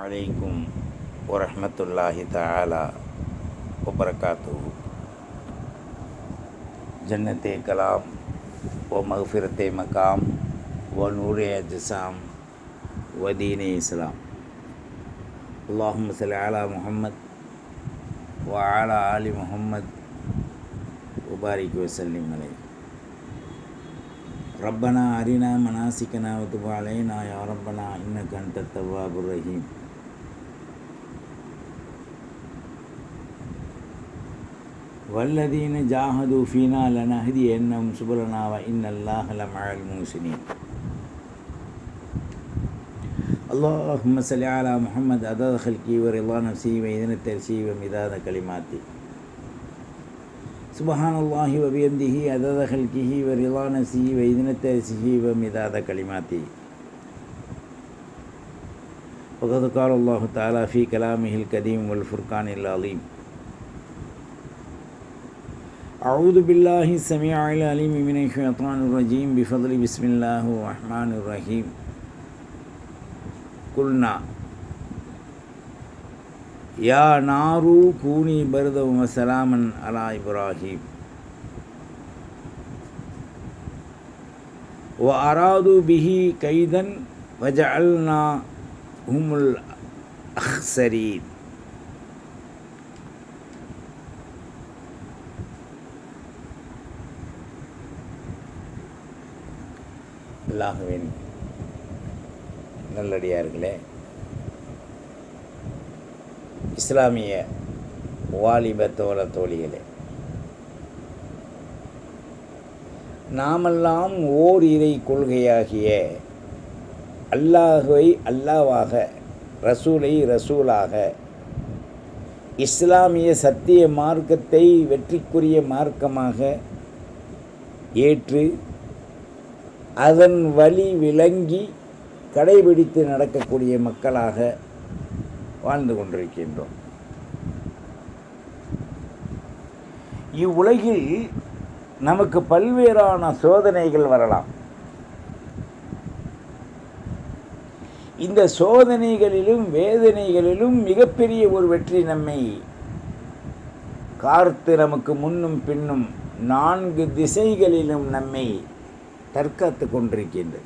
عليكم ورحمة الله تعالى وبركاته جنت کلام و مغفرت مقام و نور اجسام و دین اسلام اللهم صل على محمد وعلى آل محمد وبارك وسلم عليه ربنا أرنا مناسكنا وتب علينا يا ربنا إنك أنت التواب الرحيم والذين جاهدوا فينا لنهدينهم سبلنا وإن الله لمع المحسنين. اللهم صل على محمد عدد خلقي ورضا نفسي وإذن الترسي ومداد كلماتي سبحان الله وبحمده عدد خلقه ورضا نفسه وإذن الترسه ومداد كلماتي وقد قال الله تعالى في كلامه القديم والفرقان العظيم أعوذ بالله السميع العليم من الشيطان الرجيم. بفضل بسم الله الرحمن الرحيم. قلنا يا نار كوني بردا وسلاما على إبراهيم. وأرادوا به كيدا وجعلنا هم الأخسرين. அல்லாஹுவின் நல்லடியார்களே இஸ்லாமிய வாலிப தோழ தோழிகளே நாமெல்லாம் ஓர் இறை கொள்கையாகிய அல்லாஹுவை அல்லாவாக ரசூலை ரசூலாக இஸ்லாமிய சத்திய மார்க்கத்தை வெற்றிக்குரிய மார்க்கமாக ஏற்று அதன் வழி விளங்கி கடைபிடித்து நடக்கக்கூடிய மக்களாக வாழ்ந்து கொண்டிருக்கின்றோம். இவ்வுலகில் நமக்கு பல்வேறான சோதனைகள் வரலாம். இந்த சோதனைகளிலும் வேதனைகளிலும் மிகப்பெரிய ஒரு வெற்றி நம்மை கார்த்து நமக்கு முன்னும் பின்னும் நான்கு திசைகளிலும் நம்மை தற்காத்து கொண்டிருக்கின்றது.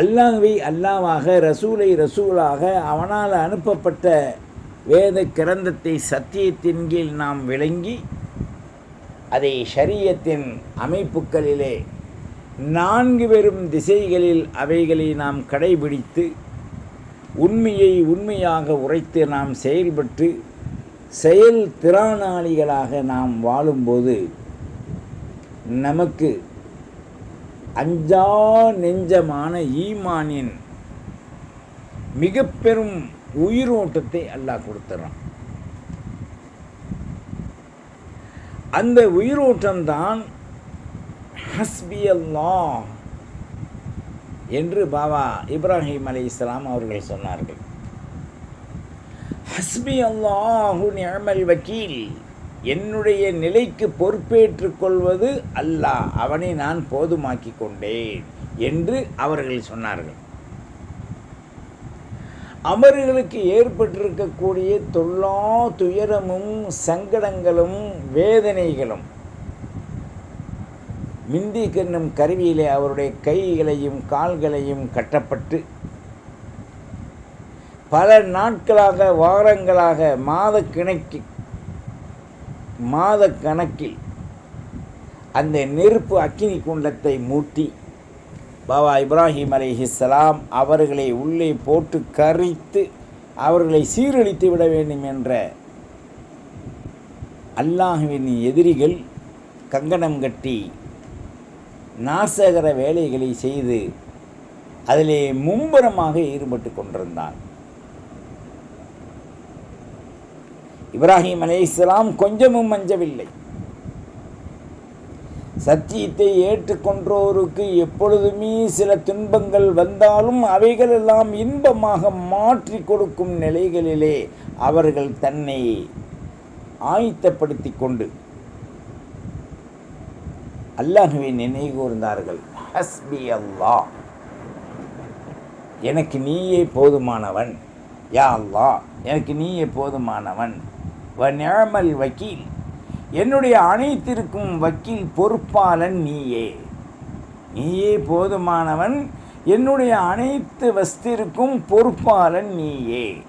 அல்லாஹை அல்லாவாக ரசூலை ரசூலாக அவனால் அனுப்பப்பட்ட வேத கிரந்தத்தை சத்தியத்தின் கீழ் நாம் விளங்கி அதை ஷரியத்தின் அமைப்புகளிலே நான்கு பெரும் திசைகளில் அவைகளை நாம் கடைபிடித்து உண்மையை உண்மையாக உரைத்து நாம் செயல்பட்டு செயல் திறனாளிகளாக நாம் வாழும்போது நமக்கு அஞ்சா நெஞ்சமான ஈமானின் மிக பெரும் உயிரோட்டத்தை அல்லாஹ் கொடுத்துறான். அந்த உயிரோட்டம்தான் ஹஸ்பி அல்லா என்று பாபா இப்ராஹிம் அலி இஸ்லாம் அவர்கள் சொன்னார்கள். ஹஸ்பி அல்லாஹு நியமல் வக்கீல். என்னுடைய நிலைக்கு பொறுப்பேற்று கொள்வது அல்லாஹ் அவனை நான் போதுமாக்கி கொண்டேன் என்று அவர்கள் சொன்னார்கள். அவர்களுக்கு ஏற்பட்டிருக்கக்கூடிய தொல்லா துயரமும் சங்கடங்களும் வேதனைகளும் மிந்தி கண்ணும் கருவியிலே அவருடைய கைகளையும் கால்களையும் கட்டப்பட்டு பல நாட்களாக வாரங்களாக மாத கிணக்கி மாத கணக்கில் அந்த நெருப்பு அக்கினி குண்டத்தை மூட்டி பாபா இப்ராஹிம் அலிஹிஸ்லாம் அவர்களை உள்ளே போட்டு கரித்து அவர்களை சீரழித்து விட வேண்டும் என்ற அல்லாஹுவின் எதிரிகள் கங்கணம் கட்டி நாசகர வேலைகளை செய்து அதிலே மும்பரமாக ஈடுபட்டு கொண்டிருந்தான். இப்ராஹிம் அலே இஸ்லாம் கொஞ்சமும் மஞ்சவில்லை. சத்தியத்தை ஏற்றுக்கொண்டோருக்கு எப்பொழுதுமே சில துன்பங்கள் வந்தாலும் அவைகளெல்லாம் இன்பமாக மாற்றி கொடுக்கும் நிலைகளிலே அவர்கள் தன்னை ஆயத்தப்படுத்தி கொண்டு அல்லாஹுவை நினைவு கூர்ந்தார்கள். ஹஸ்பி அல்லாஹ் எனக்கு நீயே போதுமானவன். யா அல்லாஹ் எனக்கு நீயே போதுமானவன். வ நிழமல் வக்கீல். என்னுடைய அனைத்திற்கும் வக்கீல் பொறுப்பாளன் நீயே. நீயே போதுமானவன். என்னுடைய அனைத்து வஸ்திற்கும் பொறுப்பாளன் நீயே.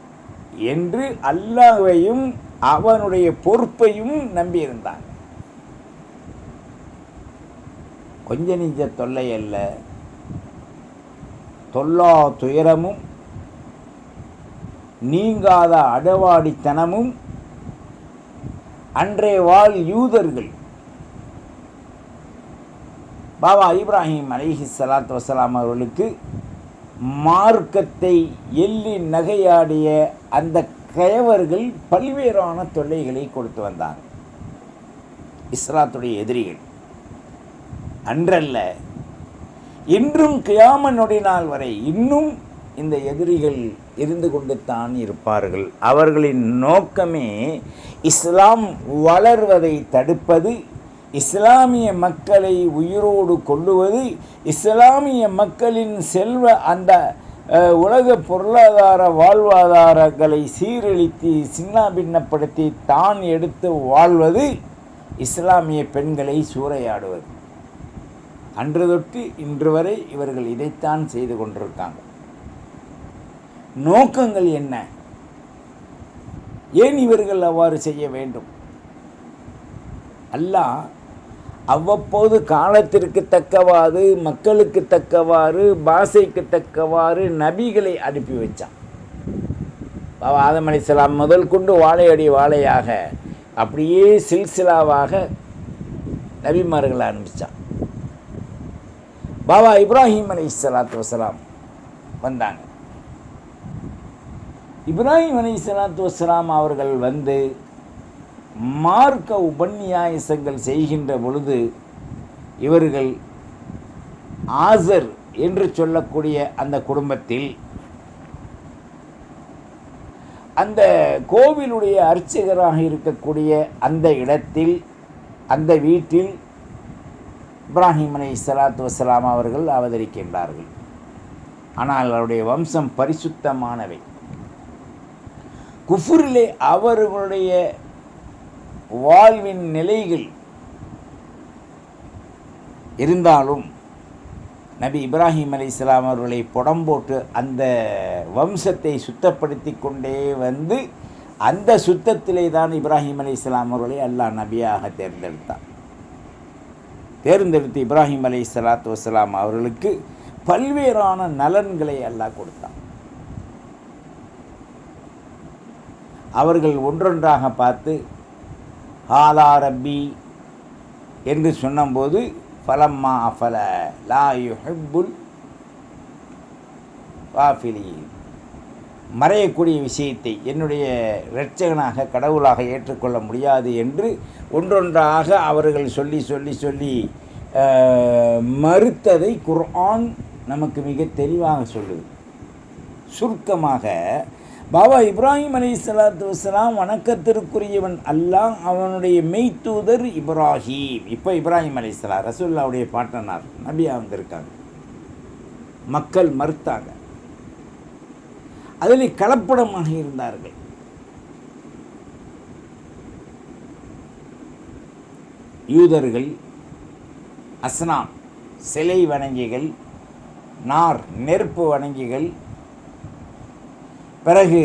என்று அல்லாவையும் அவனுடைய பொறுப்பையும் நம்பியிருந்தான். கொஞ்ச நெஞ்ச தொல்லை அல்ல. தொல்லா துயரமும் நீங்காத அடவாடித்தனமும் அன்றைய வாழ் யூதர்கள். பாபா இப்ராஹிம் அலிஹி சலாத்து வசலாம் அவர்களுக்கு மார்க்கத்தை எள்ளி நகையாடிய அந்த கயவர்கள் பல்வேறான தொல்லைகளை கொடுத்து வந்தாங்க. இஸ்லாத்துடைய எதிரிகள். அன்றல்ல இன்றும் கியாம நொடி நாள் வரை இன்னும் இந்த எதிரிகள் இருந்து கொண்டு தான் இருப்பார்கள். அவர்களின் நோக்கமே இஸ்லாம் வளர்வதை தடுப்பது இஸ்லாமிய மக்களை உயிரோடு கொள்ளுவது இஸ்லாமிய மக்களின் செல்வ அந்த உலக பொருளாதார வாழ்வாதாரங்களை சீரழித்து சின்னாபின்னப்படுத்தி தான் எடுத்து வாழ்வது இஸ்லாமிய பெண்களை சூறையாடுவது. அன்று தொட்டு இன்று வரை இவர்கள் இதைத்தான் செய்து கொண்டிருக்காங்க. நோக்கங்கள் என்ன? ஏன் இவர்கள் அவ்வாறு செய்ய வேண்டும்? அல்லாஹ் அவ்வப்போது காலத்திற்கு தக்கவாறு மக்களுக்கு தக்கவாறு பாஷைக்கு தக்கவாறு நபிகளை அனுப்பி வச்சான். பாபா ஆதம் அலிஸ்லாம் முதல் கொண்டு வாழையடி வாழையாக அப்படியே சில்சிலாவாக நபிமார்களை அனுப்பிச்சான். பாபா இப்ராஹிம் அலி சலாத்து வசலாம் வந்தாங்க. இப்ராஹிம் அலி சலாத்து வஸ்லாம் அவர்கள் வந்து மார்க்க உபன்யாசங்கள் செய்கின்ற பொழுது இவர்கள் ஆசர் என்று சொல்லக்கூடிய அந்த குடும்பத்தில் அந்த கோவிலுடைய அர்ச்சகராக இருக்கக்கூடிய அந்த இடத்தில் அந்த வீட்டில் இப்ராஹிம் அலி சலாத்து வசலாம் அவர்கள் அவதரிக்கின்றார்கள். ஆனால் அவருடைய வம்சம் பரிசுத்தமானவை. குஃபுரிலே அவர்களுடைய வாழ்வின் நிலைகள் இருந்தாலும் நபி இப்ராஹிம் அலி இஸ்லாம் அவர்களை புடம்போட்டு அந்த வம்சத்தை சுத்தப்படுத்தி கொண்டே வந்து அந்த சுத்தத்திலே தான் இப்ராஹிம் அலி இஸ்லாம் அவர்களை அல்லாஹ் நபியாக தேர்ந்தெடுத்தான். தேர்ந்தெடுத்து இப்ராஹிம் அலி சலாத்து வசலாம் அவர்களுக்கு பல்வேறான நலன்களை அல்லாஹ் கொடுத்தான். அவர்கள் ஒன்றொன்றாக பார்த்து ஹாலா ரப்பி என்று சொன்னபோது ஃபலம்மா அஃபல லா யுஹிப்புல் வாஃபிலி மறையக்கூடிய விஷயத்தை என்னுடைய இரட்சகனாக கடவுளாக ஏற்றுக்கொள்ள முடியாது என்று ஒன்றொன்றாக அவர்கள் சொல்லி சொல்லி சொல்லி மறுத்ததை குர்ஆன் நமக்கு மிக தெளிவாக சொல்லுது. சுருக்கமாக பாபா இப்ராஹிம் அலி சலாத்து வசலாம் வணக்கத்திற்குரியவன் அல்லாஹ் அவனுடைய மெய்த்தூதர் இப்ராஹிம். இப்போ இப்ராஹிம் அலி சலா ரசூல்லாவுடைய பாட்டனார் நபியா வந்திருக்காங்க மக்கள் மறுத்தாங்க. அதில் கலப்படமாக இருந்தார்கள். யூதர்கள் அஸ்னாம் சிலை வணங்கிகள் நார் நெருப்பு வணங்கிகள் பிறகு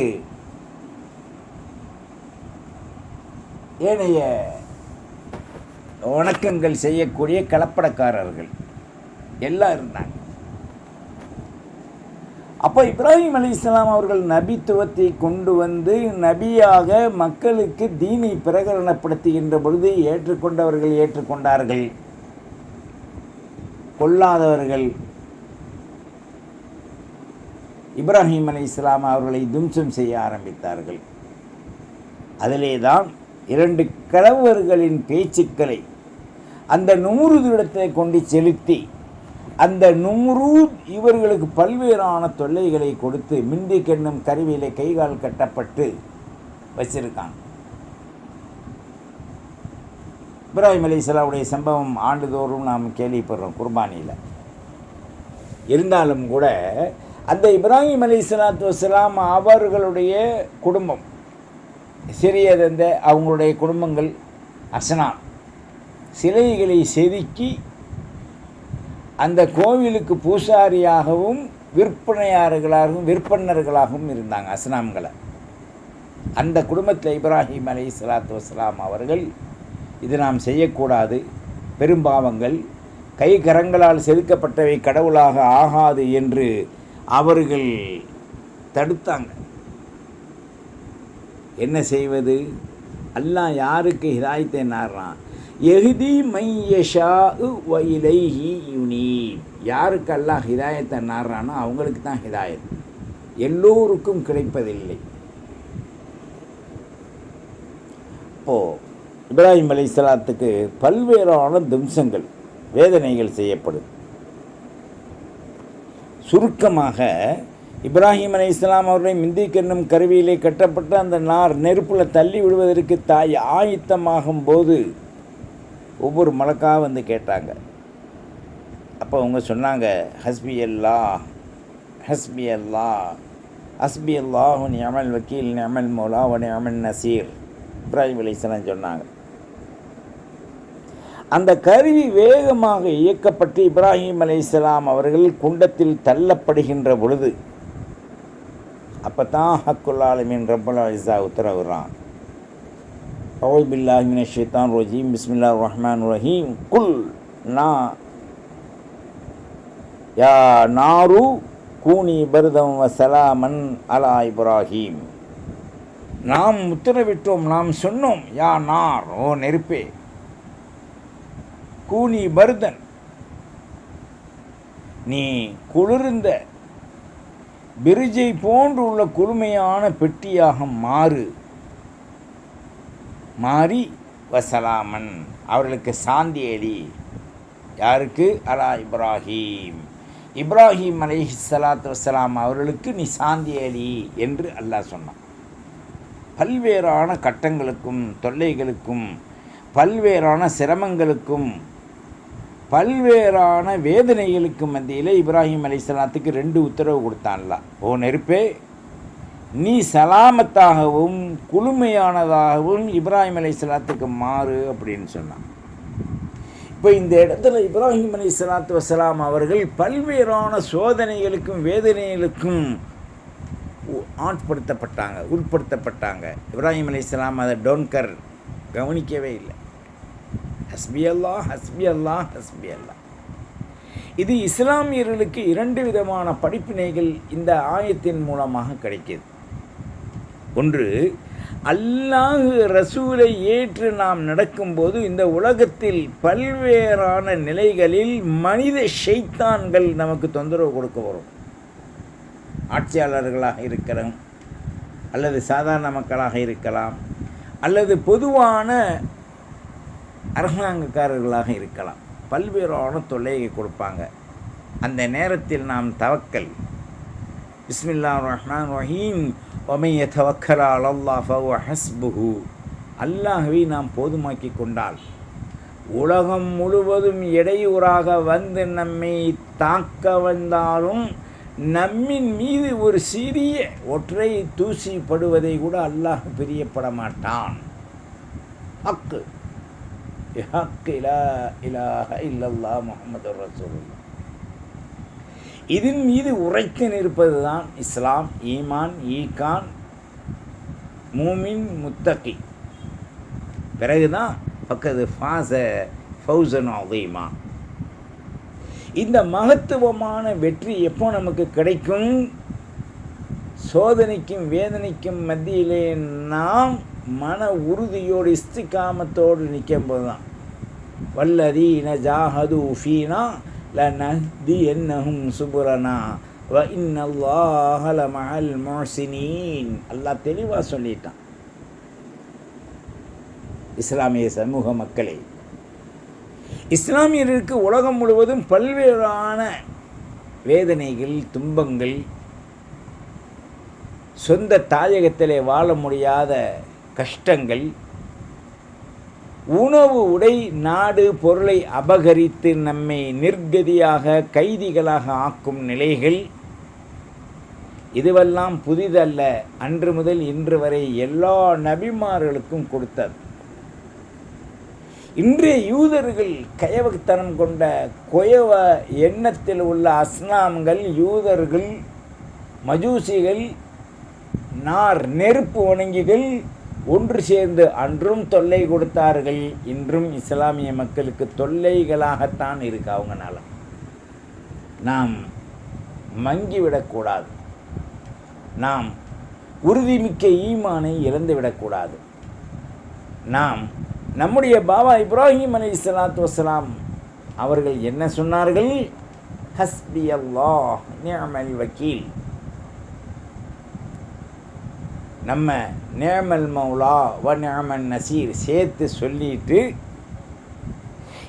ஏனைய வணக்கங்கள் செய்யக்கூடிய கலப்படக்காரர்கள் எல்லாம் இருந்தாங்க. அப்போ இப்ராஹிம் அலி இஸ்லாம் அவர்கள் நபித்துவத்தை கொண்டு வந்து நபியாக மக்களுக்கு தீனை பிரகடனப்படுத்துகின்ற பொழுது ஏற்றுக்கொண்டவர்கள் ஏற்றுக்கொண்டார்கள். கொல்லாதவர்கள் இப்ராஹிம் அலி இஸ்லாம் அவர்களை தும்சம் செய்ய ஆரம்பித்தார்கள். அதிலே தான் இரண்டு கலவர்களின் பேச்சுக்களை அந்த நூறுதிடத்தை கொண்டு செலுத்தி அந்த நும்ரூத் இவர்களுக்கு பல்வேறான தொல்லைகளை கொடுத்து மிந்தி கெண்ணும் கருவியிலே கைகால் கட்டப்பட்டு வச்சிருக்காங்க. இப்ராஹிம் அலி இஸ்லாவுடைய சம்பவம் ஆண்டுதோறும் நாம் கேள்விப்படுறோம் குர்பானியில். இருந்தாலும் கூட அந்த இப்ராஹிம் அலி சலாத்து வசலாம் அவர்களுடைய குடும்பம் சிறியதந்த அவங்களுடைய குடும்பங்கள் அசனா சிலைகளை செதுக்கி அந்த கோவிலுக்கு பூசாரியாகவும் விற்பனையாளர்களாகவும் விற்பனர்களாகவும் இருந்தாங்க அஸ்னாம்களை. அந்த குடும்பத்தில் இப்ராஹிம் அலி சலாத்து வஸ்லாம் அவர்கள் இது நாம் செய்யக்கூடாது பெரும்பாவங்கள் கை கரங்களால் செதுக்கப்பட்டவை கடவுளாக ஆகாது என்று அவர்கள் தடுத்தாங்க. என்ன செய்வது? அல்லாஹ் யாருக்கு ஹிதாயத்தை நாடுறான்? எகுதி மையஷா வயிலை யுனீப். யாருக்கு அல்லாஹ் ஹிதாயத்தை நாடுறானோ அவங்களுக்கு தான் ஹிதாயத். எல்லோருக்கும் கிடைப்பதில்லை. இப்போது இப்ராஹிம் அலி சலாத்துக்கு பல்வேறான திம்சங்கள் வேதனைகள் செய்யப்படுது. சுருக்கமாக இப்ராஹிம் அலி இஸ்லாம் அவர்களை மிந்திக் என்னும் கருவியிலே கட்டப்பட்ட அந்த நார் நெருப்பில் தள்ளி விடுவதற்கு தாய் ஆயத்தமாகும் போது ஒவ்வொரு மலக்கா வந்து கேட்டாங்க. அப்போ அவங்க சொன்னாங்க ஹஸ்பி அல்லா ஹஸ்பி அல்லா ஹஸ்பி அல்லாஹு நியமல் வக்கீல் நியமல் மௌலா ஒ நியமல் நசீர். இப்ராஹிம் அலி இஸ்லாம் சொன்னாங்க. அந்த கருவி வேகமாக இயக்கப்பட்டு இப்ராஹிம் அலைஹிஸ்ஸலாம் அவர்கள் குண்டத்தில் தள்ளப்படுகின்ற பொழுது அப்போ தான் ஹக்குல்லாலமின் ரப்பல் ஐசா உத்தரவுறான். அவுல் பில்லாஹிமின் ஷைத்தான் ரோஜீம் பிஸ்மில்லா ரஹ்மான் ரஹீம் குல் நா யா நாரு கூனி பரதம் வசலாமன் அலா இப்ராஹீம். நாம் உத்தரவிட்டோம் நாம் சொன்னோம் யா நார் ஓ நெருப்பே கூனி மருதன். நீ குளிர்ந்த பிரிஜை போன்று உள்ள குளுமையான பெட்டியாக மாறு. மாறி வசலாமன் அவர்களுக்கு சாந்தி அலி யாருக்கு? அலா இப்ராஹீம். இப்ராஹிம் அலை சலாத்து வசலாம் அவர்களுக்கு நீ சாந்தி அலி என்று அல்லாஹ் சொன்னான். பல்வேறான கட்டங்களுக்கும் தொல்லைகளுக்கும் பல்வேறான சிரமங்களுக்கும் பல்வேறான வேதனைகளுக்கு மத்தியில் இப்ராஹிம் அலிஸ்லாத்துக்கு ரெண்டு உத்தரவு கொடுத்தான்ல. ஓ நெருப்பே நீ சலாமத்தாகவும் குளுமையானதாகவும் இப்ராஹிம் அலிஸ்லாத்துக்கு மாறு அப்படின்னு சொன்னான். இப்போ இந்த இடத்துல இப்ராஹிம் அலி சலாத்து வசலாம் அவர்கள் பல்வேறான சோதனைகளுக்கும் வேதனைகளுக்கும் ஆட்படுத்தப்பட்டாங்க உட்படுத்தப்பட்டாங்க. இப்ராஹிம் அலி இஸ்லாம் அதை டோன்கர் கவனிக்கவே இல்லை. ஹஸ்பி அல்லா ஹஸ்பி அல்லா ஹஸ்பி அல்லா இது இஸ்லாமியர்களுக்கு இரண்டு விதமான படிப்பினைகள் இந்த ஆயத்தின் மூலமாக கிடைக்கிது. ஒன்று அல்லாஹ் ரசூலை ஏற்று நாம் நடக்கும்போது இந்த உலகத்தில் பல்வேறான நிலைகளில் மனித ஷைத்தான்கள் நமக்கு தொந்தரவு கொடுக்க வரும். ஆட்சியாளர்களாக இருக்கிறோம் அல்லது சாதாரண மக்களாக இருக்கலாம் அல்லது பொதுவான அரசாங்கக்காரர்களாக இருக்கலாம். பல்வேறான தொல்லையை கொடுப்பாங்க. அந்த நேரத்தில் நாம் தவக்கல். பிஸ்மில்லா ரஹ்மான் ரஹீம் ஒமைய தவக்கரா அல்லா ஃபவ ஹஸ்புஹு. அல்லாஹவை நாம் போதுமாக்கி கொண்டால். உலகம் முழுவதும் இடையூறாக வந்து நம்மை தாக்க வந்தாலும் நம்மின் மீது ஒரு சிறிய ஒற்றை தூசி படுவதை கூட அல்லாஹ் பிரியப்பட மாட்டான். அக்கு இல்லல்லா முகமது ரசூல்லா இதன் மீது உரைத்து நிற்பது தான் இஸ்லாம் ஈமான் ஈகான் மூமின் முத்தகி பிறகுதான் பக்கத்து ஃபாச ஃபௌசன் அதீமா இந்த மகத்துவமான வெற்றி எப்போ நமக்கு கிடைக்கும் சோதனைக்கும் வேதனைக்கும் மத்தியிலே நாம் மன உறுதியோடு இஸ்திகாமத்தோடு நிற்கும்போது தான் வல்லதீன ஜாஹது ஃபீனா நதி என்னஹும் சுபுரனா வ இன்னல்லாஹல லமஅல் மோசினீன் அல்லாஹ் தெளிவாக சொல்லிட்டான். இஸ்லாமிய சமூக மக்களே இஸ்லாமியர்களுக்கு உலகம் முழுவதும் பல்வேறான வேதனைகள் துன்பங்கள் சொந்த தாயகத்திலே வாழ முடியாத கஷ்டங்கள் உணவு உடை நாடு பொருளை அபகரித்து நம்மை நிர்கதியாக கைதிகளாக ஆக்கும் நிலைகள் இதுவெல்லாம் புதிதல்ல. அன்று முதல் இன்று வரை எல்லா நபிமார்களுக்கும் கொடுத்தது. இன்றைய யூதர்கள் கயவத்தனம் கொண்ட கொயவ எண்ணத்தில் உள்ள அஸ்லாம்கள் யூதர்கள் மஜூசிகள் நார் நெருப்பு வணங்கிகள் ஒன்று சேர்ந்து அன்றும் தொல்லை கொடுத்தார்கள் இன்றும் இஸ்லாமிய மக்களுக்கு தொல்லைகளாகத்தான் இருக்கு அவங்கனால. நாம் மங்கிவிடக்கூடாது. நாம் உறுதிமிக்க ஈமானை இழந்துவிடக்கூடாது. நாம் நம்முடைய பாபா இப்ராஹிம் அலி சலாத்து வசலாம் அவர்கள் என்ன சொன்னார்கள்? ஹஸ்பி அல்லாஹ் நியமல் வக்கீல். நம்ம நேமல் மௌலா வ நேமன் நசீர் சேர்த்து சொல்லிட்டு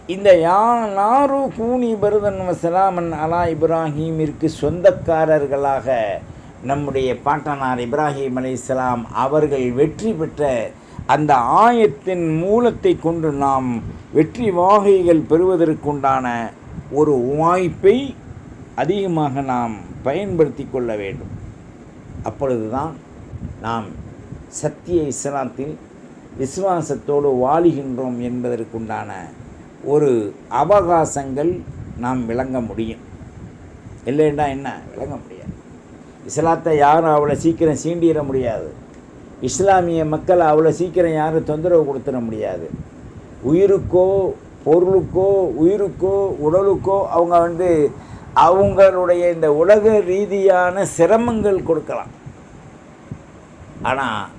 இந்த யா நாரு கூனி பருதன் வசலாமன் அலா இப்ராஹீமிற்கு சொந்தக்காரர்களாக நம்முடைய பாட்டனார் இப்ராஹிம் அலைஹிஸ்ஸலாம் அவர்கள் வெற்றி பெற்ற அந்த ஆயத்தின் மூலத்தை கொண்டு நாம் வெற்றி வாகைகள் பெறுவதற்குண்டான ஒரு வாய்ப்பை அதிகமாக நாம் பயன்படுத்தி கொள்ள வேண்டும். அப்பொழுதுதான் நாம் சத்திய இஸ்லாத்தில் விசுவாசத்தோடு வாழுகின்றோம் என்பதற்குண்டான ஒரு அவகாசங்கள் நாம் விளங்க முடியும். இல்லைன்னா என்ன? விளங்க முடியாது. இஸ்லாத்தை யாரும் அவ்வளோ சீக்கிரம் சீண்டிட முடியாது. இஸ்லாமிய மக்கள் அவ்வளோ சீக்கிரம் யாரும் தொந்தரவு கொடுத்துட முடியாது. உயிருக்கோ பொருளுக்கோ உயிருக்கோ உடலுக்கோ அவங்க வந்து அவங்களுடைய இந்த உலக ரீதியான சிரமங்கள் கொடுக்கலாம். ஆனால்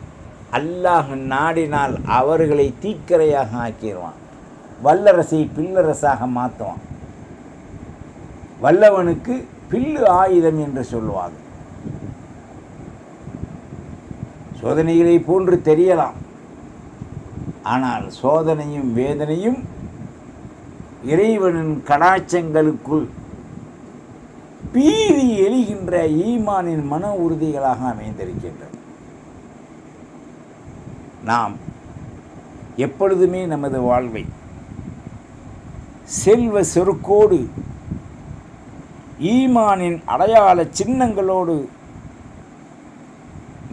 அல்லாஹ் நாடினால் அவர்களை தீக்கரையாக ஆக்கிடுவான் வல்லரசை பில்லரசாக மாற்றுவான் வல்லவனுக்கு பில்லு ஆயுதம் என்று சொல்லுவாங்க. சோதனைகளை போன்று தெரியலாம். ஆனால் சோதனையும் வேதனையும் இறைவனின் கடாச்சங்களுக்குள் பீதி எழுகின்ற ஈமானின் மன உறுதிகளாக அமைந்திருக்கின்றன. நாம் எப்பொழுதுமே நமது வாழ்வை செல்வ செருக்கோடு ஈமானின் அடையாள சின்னங்களோடு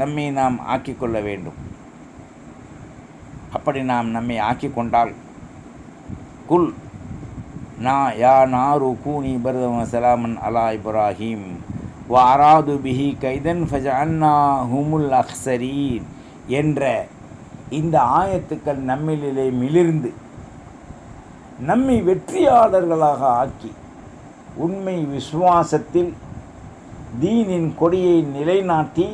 நம்மை நாம் ஆக்கிக்கொள்ள வேண்டும். அப்படி நாம் நம்மை ஆக்கிக்கொண்டால் குல் நா யா நாரு கூனி பரதம சலாமன் அலா இப்ராஹிம் வாராது பிஹி கைதன் ஃபஜஅன்னா ஹுமுல் அஹ்சரீன் என்ற இந்த ஆயத்துக்கள் நம்மிலே மிளிர்ந்து நம்மை வெற்றியாளர்களாக ஆக்கி உண்மை விசுவாசத்தில் தீனின் கொடியை நிலைநாட்டி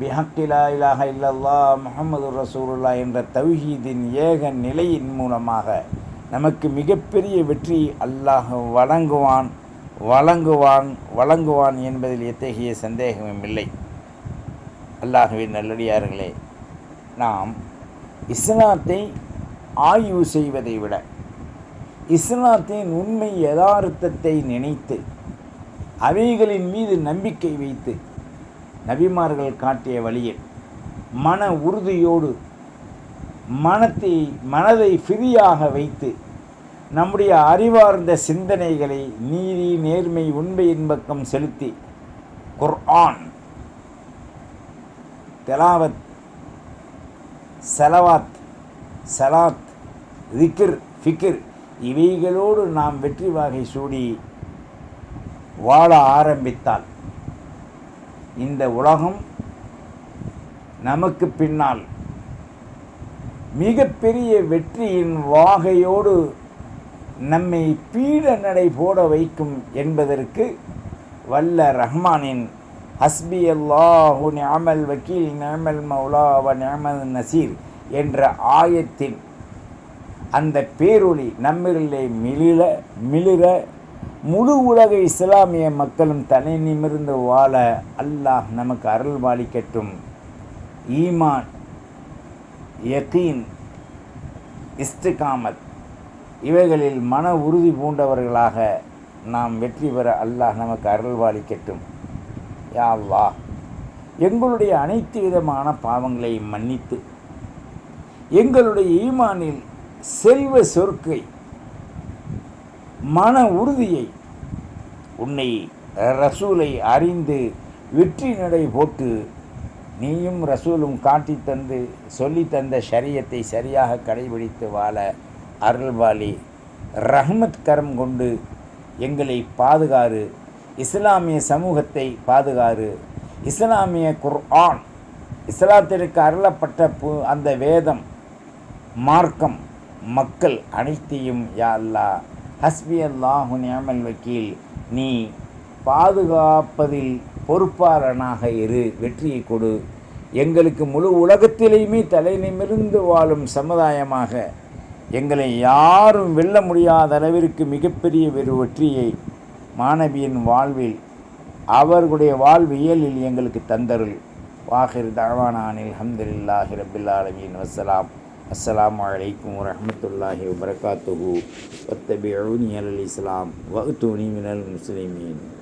பிஹக்கிலா இலாக இல்லல்லா முகமது ரசூலுல்லா என்ற தௌஹீதின் ஏக நிலையின் மூலமாக நமக்கு மிகப்பெரிய வெற்றி அல்லாஹ் வழங்குவான் வழங்குவான் வழங்குவான் என்பதில் எத்தகைய சந்தேகமும் இல்லை. அல்லாஹுவின் நல்லடியார்களே நாம் இஸ்லாத்தை ஆய்வு செய்வதை விட இஸ்லாத்தின் உண்மை யதார்த்தத்தை நினைத்து அவைகளின் மீது நம்பிக்கை வைத்து நபிமார்கள் காட்டிய வழியில் மன உறுதியோடு மனத்தை மனதை ஃப்ரீயாக வைத்து நம்முடைய அறிவார்ந்த சிந்தனைகளை நீதி நேர்மை உண்மையின் பக்கம் செலுத்தி குர்ஆன் தெலாவத் செலவாத் சலாத் ரிக்கிர் ஃபிக்கிர் இவைகளோடு நாம் வெற்றி வாகை சூடி வாழ ஆரம்பித்தால் இந்த உலகம் நமக்கு பின்னால் மிகப்பெரிய வெற்றியின் வாகையோடு நம்மை பீட நடை போட வைக்கும் என்பதற்கு வல்ல ரஹ்மானின் ஹஸ்பி அல்லாஹு நியாமல் வக்கீல் நியமல் மௌலா வ நியமல் நசீர் என்ற ஆயத்தின் அந்த பேரொளி நம்மிலே மிளிர மிளிர முழு உலக இஸ்லாமிய மக்களும் தலை நிமிர்ந்து வாழ அல்லாஹ் நமக்கு அருள் பாலிக்கட்டும் ஈமான் யகீன் இஸ்துகாமத் இவைகளில் மன உறுதி பூண்டவர்களாக நாம் வெற்றி பெற அல்லாஹ் நமக்கு அருள் பாலிக்கட்டும் யா எங்களுடைய அனைத்து விதமான பாவங்களை மன்னித்து எங்களுடைய ஈமானில் செல்வ சொற்கை மன உறுதியை உன்னை ரசூலை அறிந்து வெற்றி நடை போட்டு நீயும் ரசூலும் காட்டி தந்து சொல்லி தந்த ஷரியத்தை சரியாக கடைபிடித்து வாழ அருள்வாளி. ரஹ்மத் கரம் கொண்டு எங்களை பாதுகாறு. இஸ்லாமிய சமூகத்தை பாதுகாரு இஸ்லாமிய குர்ஆன் இஸ்லாத்திற்கு அருளப்பட்ட பு அந்த வேதம் மார்க்கம் மக்கள் அனைத்தையும் யா அல்லா ஹஸ்பி அல்லாஹு நியமல் வக்கீல் நீ பாதுகாப்பதில் பொறுப்பாளனாக இரு வெற்றியை கொடு. எங்களுக்கு முழு உலகத்திலேயுமே தலை நிமிர்ந்து வாழும் சமுதாயமாக எங்களை யாரும் வெல்ல முடியாத அளவிற்கு மிகப்பெரிய ஒரு வெற்றியை மாணவியின் வாழ்வில் அவர்களுடைய வாழ்வியலில் எங்களுக்கு தந்தருள். வாஹிர் தவானானில் அஹமதுல்லாஹி ரபில் வசலாம் அஸ்லாம் அலைக்கும் வரமத்துல்லாஹி வபரகாத்துஹு. வத்தபிஊனி அலல் இஸ்லாம். வகுத்தூனி மினல் முஸ்லிமீன்.